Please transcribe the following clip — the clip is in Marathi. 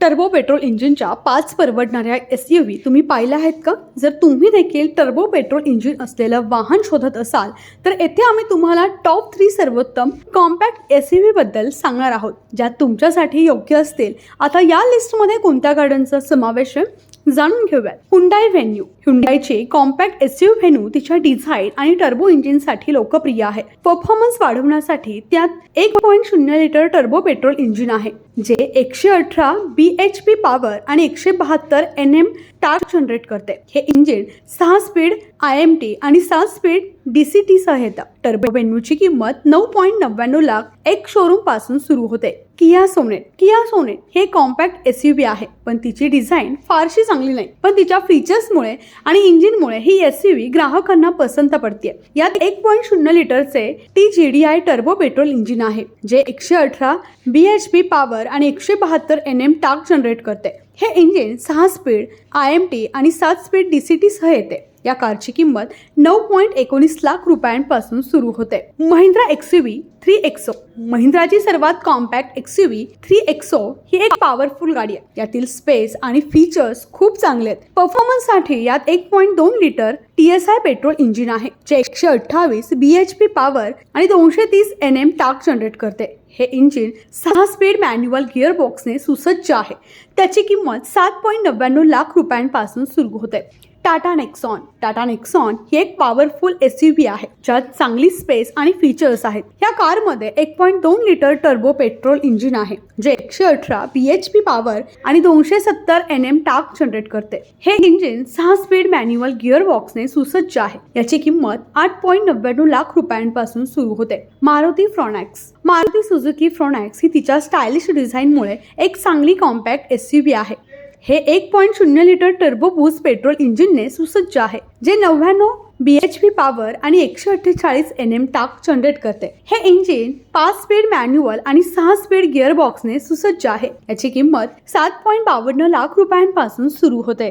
टर्बो पेट्रोल इंजिनच्या पाच परवडणाऱ्या एस यू व्ही तुम्ही पाहिल्या आहेत का? जर तुम्ही देखील टर्बो पेट्रोल इंजिन असलेलं वाहन शोधत असाल तर येथे आम्ही तुम्हाला टॉप थ्री सर्वोत्तम कॉम्पॅक्ट एस यू बद्दल सांगणार आहोत ज्या तुमच्यासाठी योग्य असतील. आता या लिस्टमध्ये कोणत्या गाड्यांचा समावेश आहे? जाणून घेऊयात. हुंडाई व्हेन्यू हुंडायचे कॉम्पॅक्ट एस यू व्हेन्यू तिच्या डिझाईन आणि टर्बो इंजिनसाठी लोकप्रिय आहे. परफॉर्मन्स वाढवण्यासाठी त्यात एक पॉईंट शून्य लिटर टर्बो पेट्रोल इंजिन आहे जे एकशे अठरा बी एच पी पॉवर आणि एकशे बहात्तर एन एम टार्क जनरेट करते. हे इंजिन सहा स्पीड आय एम टी आणि सात स्पीड डी सी टी सह येतं. टर्बो व्हेन्यूची किंमत नऊ पॉईंट नव्याण्णव लाख एक शोरूमपासून सुरू होते. किया सोनेट किया सोनेट हे कॉम्पॅक्ट एस यू आहे पण तिची डिझाईन फारशी चांगली नाही. पण तिच्या फीचर्समुळे आणि इंजिनमुळे ही एस यू ग्राहकांना पसंत पडते यात एक पॉईंट शून्य लिटरचे T G D I turbo petrol engine आहे जे एकशे अठरा बी एच पी पॉवर आणि एकशे बहात्तर एन एम टाक जनरेट करते. हे इंजिन सहा स्पीड आय एम टी आणि सात स्पीड डी सी टी सह येते. या कारची किंमत नऊ पॉईंट एकोणीस लाख रुपयांपासून सुरू होते. महिंद्रा एक्सयूव्ही थ्री एक्सो महिंद्राची सर्वात कॉम्पॅक्ट एक्सयूव्ही थ्री एक्सो ही एक पॉवरफुल गाडी आहे. यातील स्पेस आणि फीचर्स खूप चांगले आहेत. परफॉर्मन्ससाठी यात एक पॉईंट दोन लिटर टीएसआय पेट्रोल इंजिन आहे जे एकशे अठ्ठावीस बी एच पी पॉवर आणि दोनशे तीस एन एम टाक जनरेट करते. हे इंजिन सहा स्पीड मॅन्युअल गिअर बॉक्सने सुसज्ज आहे. त्याची किंमत सात पॉईंट नव्याण्णव लाख रुपयांपासून सुरू होते. टाटा नेक्सॉन. टाटा नेक्सॉन ही एक पॉवरफुल एस यू व्ही आहे ज्यात चांगली स्पेस आणि फीचर्स आहेत. या कारमध्ये एक पॉईंट दोन लिटर टर्बो पेट्रोल इंजिन आहे जे एकशे अठरा बी एच पी पॉवर आणि दोनशे सत्तर एन एम टाक जनरेट करते. हे इंजिन सहा स्पीड मॅन्युअल गिअर बॉक्सने सुसज्ज आहे. याची किंमत आठ पॉईंट नव्याण्णव लाख रुपयांपासून सुरू होते. Maruti Fronx Maruti Suzuki Fronx ही तिच्या स्टायलिश डिझाईनमुळे एक चांगली कॉम्पॅक्ट एस यू व्ही आहे. हे एक पॉईंट शून्य लिटर टर्बो बूस्ट पेट्रोल इंजिनने सुसज्ज आहे जे नव्याण्णव बी एच पी पॉवर आणि एकशे अठ्ठेचाळीस एन एम टाक जनरेट करते. हे इंजिन पाच स्पीड मॅन्युअल आणि सहा स्पीड गिअर बॉक्सने सुसज्ज आहे. याची किंमत सात पॉईंट बावन्न लाख रुपयांपासून सुरू होते.